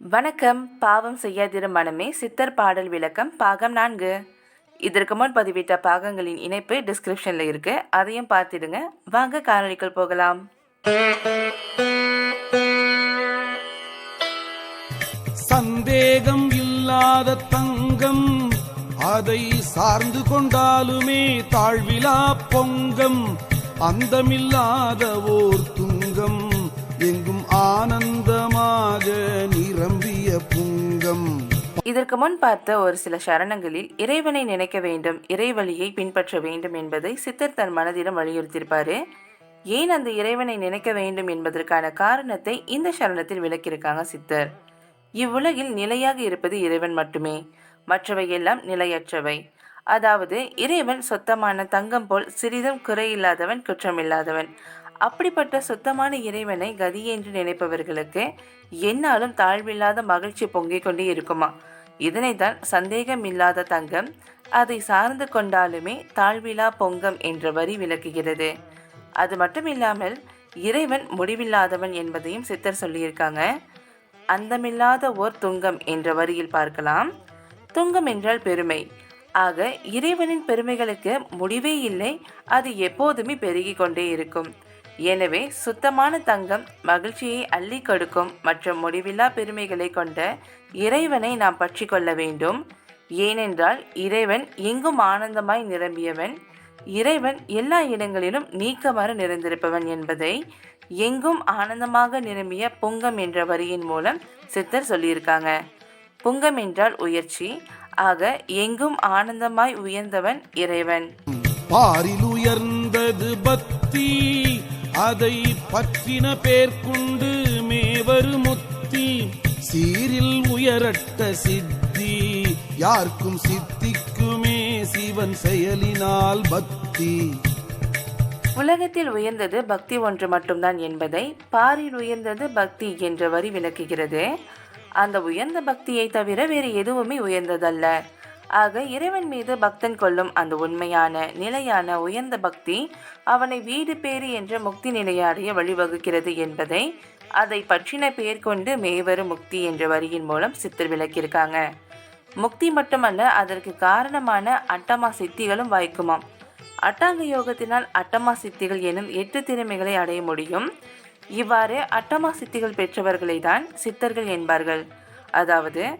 வணக்கம் பாவம் செய்யாதிரு மனமே சித்தர் பாடல் விளக்கம் பாகம் நான்கு. இதற்கு முன் பதிவிட்ட பாகங்களின் இணைப்பு டிஸ்கிரிப்ஷனில் இருக்கு. அதையும் பார்த்துடுங்க. வாங்க காணொளிக்குள் போகலாம். சந்தேகம் இல்லாத தங்கம் அதை சார்ந்து கொண்டாலுமே தாழ்விழா பொங்கம் அந்தமில்லாத ஓர் துங்கம். எங்கும் ஆனந்தமாக நிரம்பிய புங்கம். இதற்கு முன் பார்த்த ஒரு சில சரணங்களில் இறைவனை நினைக்க வேண்டும் இறைவழியை பின்பற்ற வேண்டும் என்பதை சித்தர் தன் மனதிடம் வலியுறுத்தியிருப்பாரு. ஏன் அந்த இறைவனை நினைக்க வேண்டும் என்பதற்கான காரணத்தை இந்த சரணத்தில் விளக்கியிருக்காங்க சித்தர். இவ்வுலகில் நிலையாக இருப்பது இறைவன் மட்டுமே. மற்றவை எல்லாம் நிலையற்றவை. அதாவது இறைவன் சொத்தமான தங்கம் போல் சிறிதும் குறையில்லாதவன் குற்றமில்லாதவன். அப்படிப்பட்ட சுத்தமான இறைவனை கதி என்று நினைப்பவர்களுக்கு என்னாலும் தாழ்வில்லாத மகிழ்ச்சி பொங்கிக் கொண்டே இருக்குமா? இதனைத்தான் சந்தேகம் இல்லாத தங்கம் அதை சார்ந்து கொண்டாலுமே தாழ்விலா பொங்கம் என்ற வரி விளக்குகிறது. அது மட்டும் இல்லாமல் இறைவன் முடிவில்லாதவன் என்பதையும் சித்தர் சொல்லியிருக்காங்க. அந்தமில்லாத ஓர் துங்கம் என்ற வரியில் பார்க்கலாம். துங்கம் என்றால் பெருமை. ஆக இறைவனின் பெருமைகளுக்கு முடிவே இல்லை அது எப்போதுமே பெருகிக் கொண்டே இருக்கும். எனவே சுத்தமான தங்கம் மகிழ்ச்சியை அள்ளி கொடுக்கும் மற்றும் முடிவில்லா பெருமைகளை கொண்ட இறைவனை நாம் பற்றி கொள்ள வேண்டும். ஏனென்றால் இறைவன் எங்கும் ஆனந்தமாய் நிரம்பியவன். இறைவன் எல்லா இடங்களிலும் நீக்கமாறு நிறைந்திருப்பவன் என்பதை எங்கும் ஆனந்தமாக நிரம்பிய புங்கம் என்ற வரியின் மூலம் சித்தர் சொல்லியிருக்காங்க. புங்கம் என்றால் உயர்ச்சி. ஆக எங்கும் ஆனந்தமாய் உயர்ந்தவன் இறைவன். பாரில் உயர்ந்தது பக்தி. அதை பற்றின பேர்க்குண்டு மேவரு முத்தி சீரில் உயரட்ட சித்தி. யார்க்கும் சித்திக்குமே சிவன் செயலினால் பக்தி. உலகத்தில் உயர்ந்தது பக்தி ஒன்று மட்டும்தான் என்பதை பாரில் உயர்ந்தது பக்தி என்ற வரி விளக்குகிறது. அந்த உயர்ந்த பக்தியை தவிர வேறு எதுவுமே உயர்ந்ததல்ல. ஆக இறைவன் மீது பக்தன் கொள்ளும் அந்த உண்மையான நிலையான உயர்ந்த பக்தி அவனை வீடு பேறு என்ற முக்தி நிலையை அடைய வழிவகுக்கிறது என்பதை அதை பற்றின பெயர் கொண்டு மேவரு முக்தி என்ற வரியின் மூலம் சித்தர் விளக்கியிருக்காங்க. முக்தி மட்டுமல்ல அதற்கு காரணமான அட்டமா சித்திகளும் வாய்க்குமாம். அட்டாங்க யோகத்தினால் அட்டமா சித்திகள் எனும் எட்டு திறமைகளை அடைய முடியும். இவ்வாறு அட்டமா சித்திகள் பெற்றவர்களை தான் சித்தர்கள் என்பார்கள். அதாவது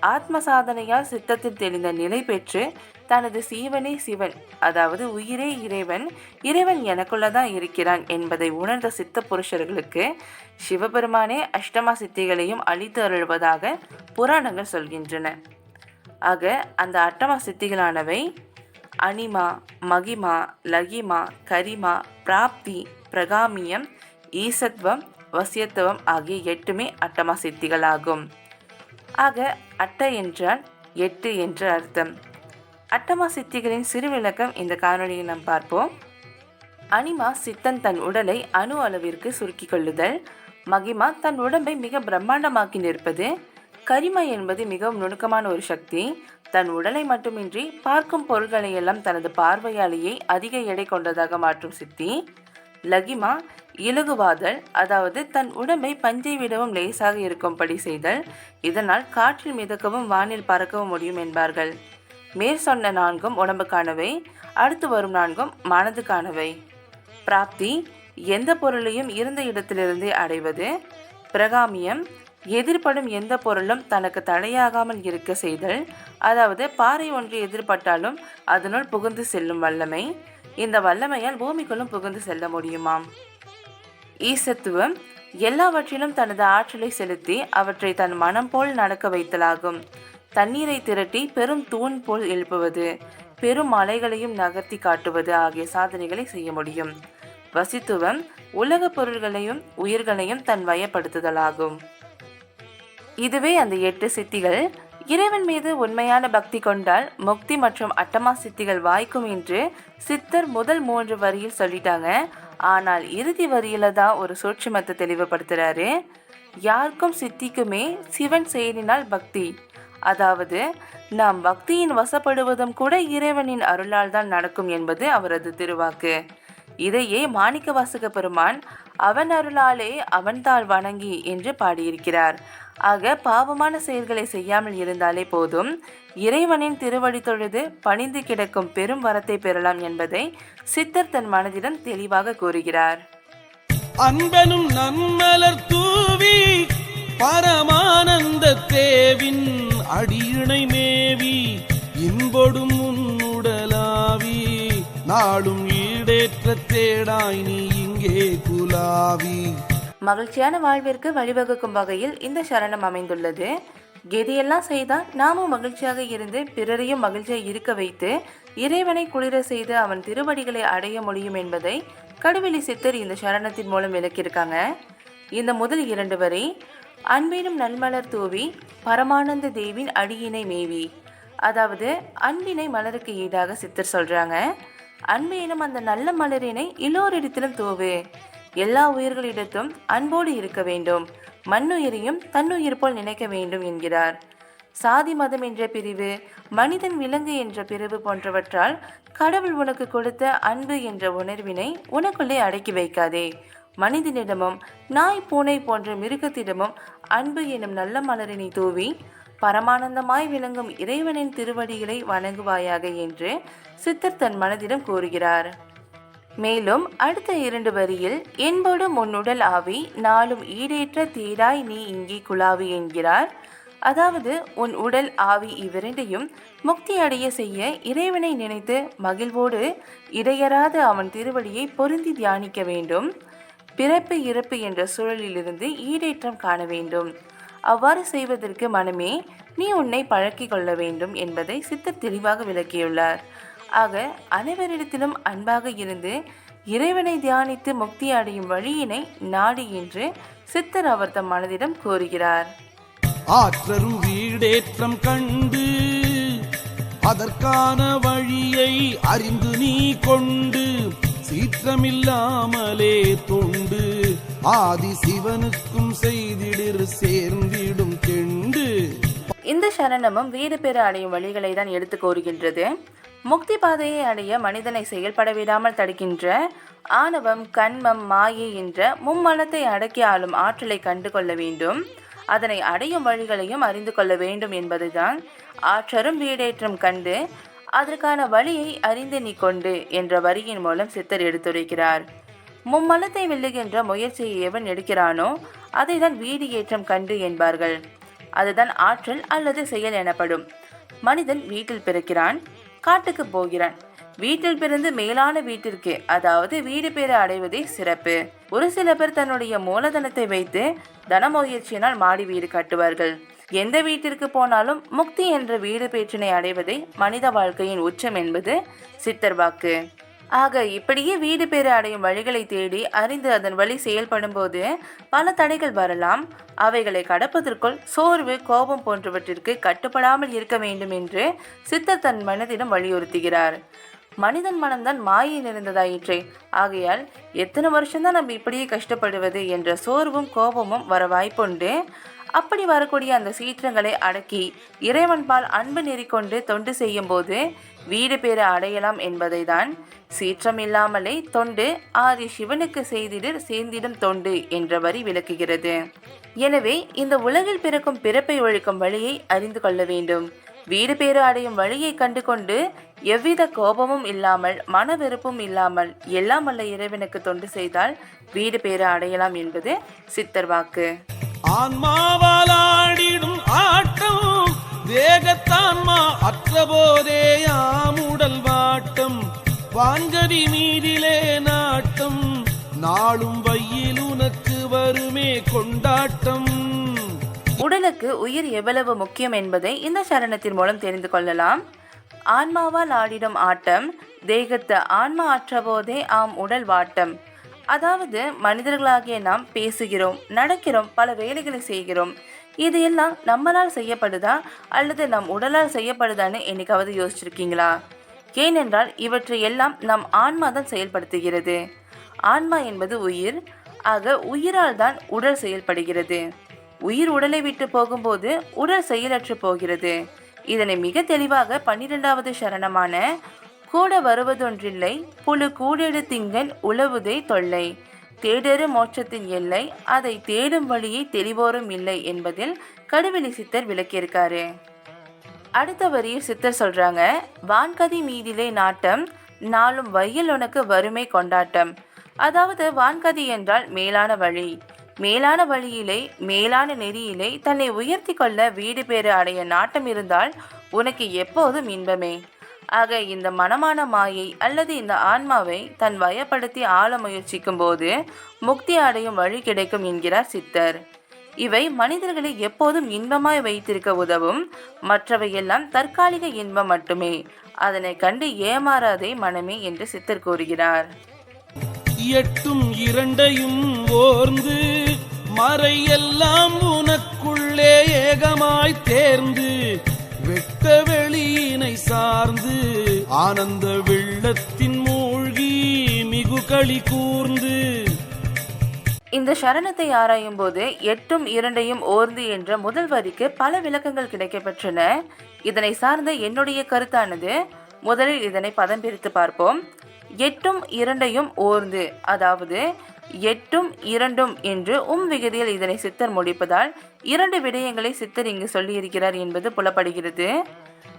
ஆத்ம சாதனையால் சித்தத்தில் தெளிந்த நிலை பெற்று தனது சீவனே சிவன் அதாவது உயிரே இறைவன் இறைவன் எனக்குள்ளதான் இருக்கிறான் என்பதை உணர்ந்த சித்த புருஷர்களுக்கு சிவபெருமானே அஷ்டமா சித்திகளையும் அளித்து அருள்வதாக புராணங்கள் சொல்கின்றன. ஆக அந்த அட்டமா சித்திகளானவை அனிமா மகிமா லகிமா கரிமா பிராப்தி பிரகாமியம் ஈசத்வம் வசியத்துவம் ஆகிய எட்டுமே அட்டமா சித்திகளாகும். ஆக அட்ட என்றால் எட்டு என்று அர்த்தம். அட்டமா சித்திகளின் சிறு விளக்கம் இந்த காணொலியில் நாம் பார்ப்போம். அனிமா சித்தன் தன் உடலை அணு அளவிற்கு சுருக்கிக் கொள்ளுதல். மகிமா தன் உடம்பை மிக பிரம்மாண்டமாக்கி நிற்பது. கரிம என்பது மிகவும் நுணுக்கமான ஒரு சக்தி. தன் உடலை மட்டுமின்றி பார்க்கும் பொருள்களை எல்லாம் தனது பார்வையாலேயே அதிக எடை கொண்டதாக மாற்றும் சித்தி. லகிமா இலகுவாதல் அதாவது தன் உடம்பை பஞ்சை விடவும் லேசாக இருக்கும்படி செய்தல் இதனால் காற்றில் மிதக்கவும் வானில் பறக்கவும் முடியும் என்பார்கள். மேற் சொன்ன நான்கும் உடம்புக்கானவை அடுத்து வரும் நான்கும் மனதுக்கானவை. பிராப்தி எந்த பொருளையும் இருந்த இடத்திலிருந்தே அடைவது. பிரகாமியம் எதிர்படும் எந்த பொருளும் தனக்கு தடையாகாமல் இருக்க செய்தல் அதாவது பாறை ஒன்று எதிர்பட்டாலும் அதனுள் புகுந்து செல்லும் வல்லமை. இந்த வல்லமையால் பூமிக்குள்ளும் புகுந்து செல்ல முடியுமாம்? ஈசத்துவம் எல்லாவற்றிலும் தனது ஆற்றலை செலுத்தி அவற்றை தன் மனம் போல் நடக்க வைத்தலாகும். தண்ணீரை திரட்டி பெரும் தூண் போல் எழுப்புவது பெரும் மலைகளையும் நகர்த்தி காட்டுவது ஆகிய சாதனைகளை செய்ய முடியும். வசித்துவம் உலக பொருள்களையும் உயிர்களையும் தன் வயப்படுத்துதலாகும். இதுவே அந்த எட்டு சித்திகள் இறைவன் மீது உண்மையான பக்தி கொண்டால் முக்தி மற்றும் அட்டமா சித்திகள் வாய்க்கும் என்று சித்தர் முதல் மூன்று வரியில் சொல்லிட்டாங்க. ஆனால் இறுதி வரியில தான் ஒரு சூட்சுமத்தை தெளிவுபடுத்துறாரு. யாருக்கும் சித்திக்குமே சிவன் செயலினால் பக்தி. அதாவது நாம் பக்தியின் வசப்படுவதும் கூட இறைவனின் அருளால் தான் நடக்கும் என்பது அவரது திருவாக்கு. இதையே மாணிக்க வாசக பெருமான் அவன் அருளாலே அவன்தாள் வணங்கி என்று பாடியிருக்கிறார். ஆக பாவமான செயல்களை செய்யாமல் இருந்தாலே போதும். இறைவனின் திருவடி தொழுது பணிந்து கிடக்கும் பெரும் வரத்தை பெறலாம் என்பதை சித்தர் தன் மனதிடம் தெளிவாக கூறுகிறார். அன்பனும் நன்மலர் தூவி பரமானந்த தேவின் அடியுணை மேவி இன்பொடும் உன்னுடலாவி நாளும் ஈடேற்ற தேடாய் நீ இங்கே குலாவி. மகிழ்ச்சியான வாழ்விற்கு வழிவகுக்கும் வகையில் இந்த சரணம் அமைந்துள்ளது. எதையெல்லாம் செய்தால் நாமும் மகிழ்ச்சியாக இருந்து பிறரையும் மகிழ்ச்சியாக இருக்க வைத்து இறைவனை குளிர செய்து அவன் திருவடிகளை அடைய முடியும் என்பதை கடுவெளி சித்தர் இந்த சரணத்தின் மூலம் விளக்கியிருக்காங்க. இந்த முதல் இரண்டு வரை அன்பினும் நல்மலர் தூவி பரமானந்த தேவின் அடியினை மேவி. அதாவது அன்பினை மலருக்கு ஈடாக சித்தர் சொல்றாங்க. அன்பு எனும் அந்த நல்ல மலரினை எல்லோரிடத்திலும் தூவு. எல்லா உயிர்களிடத்தும் அன்போடு இருக்க வேண்டும். மண்ணுயிரையும் தன்னுயிர் போல் நினைக்க வேண்டும் என்கிறார். சாதி மதம் என்ற பிரிவு மனிதன் விலங்கு என்ற பிரிவு போன்றவற்றால் கடவுள் உனக்கு கொடுத்த அன்பு என்ற உணர்வினை உனக்குள்ளே அடக்கி வைக்காதே. மனிதனிடமும் நாய் பூனை போன்ற மிருகத்திடமும் அன்பு எனும் நல்ல மலரினை தூவி பரமானந்தமாய் விளங்கும் இறைவனின் திருவடிகளை வணங்குவாயாக என்று சித்தர் தன் மனதிடம் கூறுகிறார். மேலும் அடுத்த இரண்டு வரியில் என்போடும் உன்னுடல் ஆவி நாளும் ஈடேற்ற தீராய் நீ இங்கே குழாவி என்கிறார். அதாவது உன் உடல் ஆவி இவ்விரண்டையும் முக்தி அடைய செய்ய இறைவனை நினைத்து மகிழ்வோடு இடையராது அவன் திருவடியை பொருந்தி தியானிக்க வேண்டும். பிறப்பு இறப்பு என்ற சூழலிலிருந்து ஈடேற்றம் காண வேண்டும். அவ்வாறு செய்வதற்கு மனமே நீ உன்னை பழக்கிக் கொள்ள வேண்டும் என்பதை சித்தர் தெளிவாக விளக்கியுள்ளார். ஆக அனைவரிடத்திலும் அன்பாக இருந்து இறைவனை தியானித்து முக்தி அடையும் வழியினை நாடி என்று சித்தர் அவர் தம் மனதிடம் கூறுகிறார். ஆற்றரும் வீடேற்றம் கண்டு அதற்கான வழியை அறிந்து நீ கொண்டு சீற்றமில்லாமலே தொண்டு ஆதி சிவனுக்கும் செய்திடிர் சேர்ந்திடும் கெண்டு. இந்த சரணமும் வீடு பெற அடையும் வழிகளை தான் எடுத்து கூறுகின்றது. முக்தி பாதையை அடைய மனிதனை செயல்பட விடாமல் தடுக்கின்ற ஆணவம் கண்மம் மாயை என்ற மும்மலத்தை அடக்கி ஆளும் ஆற்றலை கண்டு கொள்ள வேண்டும். அதனை அடையும் வழிகளையும் அறிந்து கொள்ள வேண்டும் என்பதுதான் ஆற்றரும் வீடேற்றம் கண்டு அதற்கான வழியை அறிந்து நீ கொண்டு என்ற வரியின் மூலம் சித்தர் எடுத்துரைக்கிறார். மும்மலத்தை வெல்லுகின்ற முயற்சியை எவன் எடுக்கிறானோ அதை தான் வீடு ஏற்றம் கண்டு என்பார்கள். அதுதான் ஆற்றல் அல்லது செயல் எனப்படும். மனிதன் வீட்டில் பிறக்கிறான். காட்டுக்கு போகிறான். வீட்டில் பிறந்து மேலான வீட்டிற்கு அதாவது வீடு பேர அடைவதே சிறப்பு. ஒரு சில பேர் தன்னுடைய மூலதனத்தை வைத்து தன முயற்சியினால் மாடி வீடு கட்டுவார்கள். எந்த வீட்டிற்கு போனாலும் முக்தி என்ற வீடு பேற்றினை அடைவதே மனித வாழ்க்கையின் உச்சம் என்பது சித்தர் வாக்கு. ஆக இப்படியே வீடு பேர அடையும் வழிகளை தேடி அறிந்து அதன் வழி செயல்படும் போது பல தடைகள் வரலாம். அவைகளை கடப்பதற்குள் சோர்வு கோபம் போன்றவற்றிற்கு கட்டுப்படாமல் இருக்க வேண்டும் என்று சித்தர் தன் மனதிடம் வலியுறுத்துகிறார். மனிதன் மனம்தான் மாயை நிறைந்ததாயிற்றே. ஆகையால் எத்தனை வருஷம்தான் நம்ம இப்படியே கஷ்டப்படுவது என்ற சோர்வும் கோபமும் வர வாய்ப்புண்டு. அப்படி வரக்கூடிய அந்த சீற்றங்களை அடக்கி இறைவன்பால் அன்பு நெறிக்கொண்டு தொண்டு செய்யும் போது வீடு பேறு அடையலாம் என்பதை தான் சீற்றம் இல்லாமலே தொண்டு ஆதி சிவனுக்கு செய்திடு சேர்ந்திடும் தொண்டு என்ற வரி விளக்குகிறது. எனவே இந்த உலகில் பிறக்கும் பிறப்பை ஒழிக்கும் வழியை அறிந்து கொள்ள வேண்டும். வீடு பேறு அடையும் வழியை கண்டு கொண்டு எவ்வித கோபமும் இல்லாமல் மன வெறுப்பும் இல்லாமல் எல்லாம் அல்ல இறைவனுக்கு தொண்டு செய்தால் வீடு பேறு அடையலாம் என்பது சித்தர் வாக்கு. ஆன்மாவால் ஆடிடும் ஆட்டம் வேகத்தான்மா அற்ற போதே ஆமுடல் வாட்டம். வான்கதி மீதிலே நாட்டம் நாளும் வையில் உனக்கு வருமே கொண்டாட்டம். உடலுக்கு உயிர் எவ்வளவு முக்கியம் என்பதை இந்த சரணத்தின் மூலம் தெரிந்து கொள்ளலாம். ஆன்மாவால் ஆடிடும் ஆட்டம் தேகத்து ஆன்மா ஆற்றபோதே ஆம் உடல் வாட்டம். அதாவது மனிதர்களாகிய நாம் பேசுகிறோம் நடக்கிறோம் பல வேலைகளை செய்கிறோம். இது எல்லாம் நம்மளால் செய்யப்படுதா? அல்லது நம் உடலால் செய்யப்படுதான்னு என்னைக்காவது யோசிச்சிருக்கீங்களா? ஏனென்றால் இவற்றை எல்லாம் நம் ஆன்மா தான் செயல்படுத்துகிறது. ஆன்மா என்பது உயிர். ஆக உயிரால் தான் உடல் செயல்படுகிறது. உயிர் உடலை விட்டு போகும்போது உடல் செயலற்று போகிறது. இதனை மிக தெளிவாக பன்னிரெண்டாவது சரணமான கூட வருவதொன்றில்லை. புழு கூடெடு திங்கன் உழவுதே தொல்லை. தேடரு மோட்சத்தின் எல்லை. அதை தேடும் வழியை தெளிவோரும் இல்லை என்பதில் கடுவெளி சித்தர் விளக்கியிருக்காரு. அடுத்த வரியில் சித்தர் சொல்றாங்க வான்கதி மீதிலே நாட்டம் நாளும் வையில் உனக்கு வறுமை கொண்டாட்டம். அதாவது வான்கதி என்றால் மேலான வழி. மேலான வழியிலே மேலான நெறியிலே தன்னை உயர்த்தி கொள்ள வீடு பேறு அடைய நாட்டம் இருந்தால் உனக்கு எப்போதும் இன்பமே. ஆக இந்த மனமான மாயை அல்லது இந்த ஆன்மாவை தன் வயப்படுத்தி ஆள முயற்சிக்கும் போது முக்தி அடையும் வழி கிடைக்கும் என்கிறார் சித்தர். இவை மனிதர்களை எப்போதும் இன்பமாய் வைத்திருக்க உதவும். மற்றவையெல்லாம் தற்காலிக இன்பம் மட்டுமே. அதனை கண்டு ஏமாறாதே மனமே என்று சித்தர் கூறுகிறார். எட்டும் இரண்டையும் ஓர்ந்து மறையெல்லாம் உனக்குள்ளே ஏகமாய் தேர்ந்து வெட்ட வெளியினை சார்ந்து ஆனந்த வெள்ளத்தின் மூழ்கி மிகு களி கூர்ந்து. இந்த சரணத்தை ஆராயும் போது எட்டும் இரண்டையும் ஓர்ந்து என்ற முதல் வரிக்கு பல விளக்கங்கள் கிடைக்கப்பெற்றன. இதனை சார்ந்த என்னுடைய கருத்தானது. முதலில் இதனை பதம் பிரித்து பார்ப்போம். எட்டும் இரண்டையும் ஓர்ந்து அதாவது எட்டும் இரண்டும் என்று உம் விகுதியில் இதனை சித்தர் முடிப்பதால் இரண்டு விடயங்களை சித்தர் இங்கு சொல்லியிருக்கிறார் என்பது புலப்படுகிறது.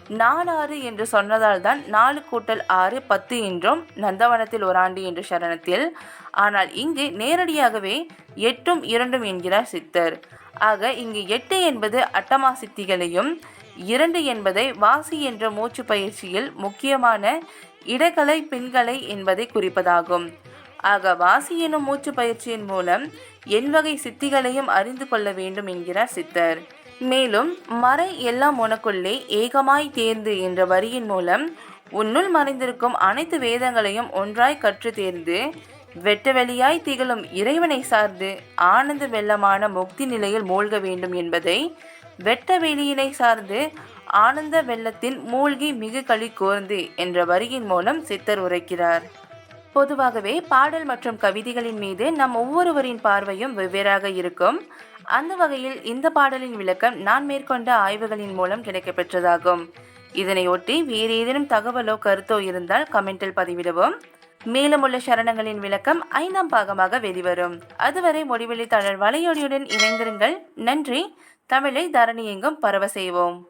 நாலாறு என்று சொன்னதால் தான் நாலு கூட்டல் ஆறு பத்து என்றும் நந்தவனத்தில் ஒரு ஆண்டு என்ற சரணத்தில். ஆனால் இங்கு நேரடியாகவே எட்டும் இரண்டும் என்கிறார் சித்தர். ஆக இங்கு எட்டு என்பது அட்டமா சித்திகளையும் இரண்டு என்பதை வாசி என்ற மூச்சு பயிற்சியில் முக்கியமான இடகலை பெண்களை என்பதை குறிப்பதாகும். ஆக வாசி எனும் மூச்சு பயிற்சியின் மூலம் எண்வகை சித்திகளையும் அறிந்து கொள்ள வேண்டும் என்கிறார் சித்தர். மேலும் மறை எல்லாம் உனக்குள்ளே ஏகமாய் தேர்ந்து என்ற வரியின் மூலம் உன்னுள் மறைந்திருக்கும் அனைத்து வேதங்களையும் ஒன்றாய் கற்று தேர்ந்து வெட்ட வெளியாய் திகழும் இறைவனை சார்ந்து ஆனந்த வெள்ளமான முக்தி நிலையில் மூழ்க வேண்டும் என்பதை வெட்ட வெளியினை சார்ந்து ஆனந்த வெள்ளத்தில் மூழ்கி மிகு களி கோர்ந்து என்ற வரியின் மூலம் சித்தர் உரைக்கிறார். பொதுவாகவே பாடல் மற்றும் கவிதைகளின் மீது நம் ஒவ்வொருவரின் பார்வையும் வெவ்வேறாக இருக்கும். அந்த வகையில் இந்த பாடலின் விளக்கம் நான் மேற்கொண்ட ஆய்வுகளின் மூலம் கிடைக்கப்பெற்றதாகும். இதனை ஒட்டி வேறு ஏதேனும் தகவலோ கருத்தோ இருந்தால் கமெண்டில் பதிவிடவும். மேலும் உள்ள சரணங்களின் விளக்கம் ஐந்தாம் பாகமாக வெளிவரும். அதுவரை முடிவெளி தழல் வலையொலியுடன் இணைந்திருங்கள். நன்றி. தமிழை தரணி எங்கும் பரவ செய்வோம்.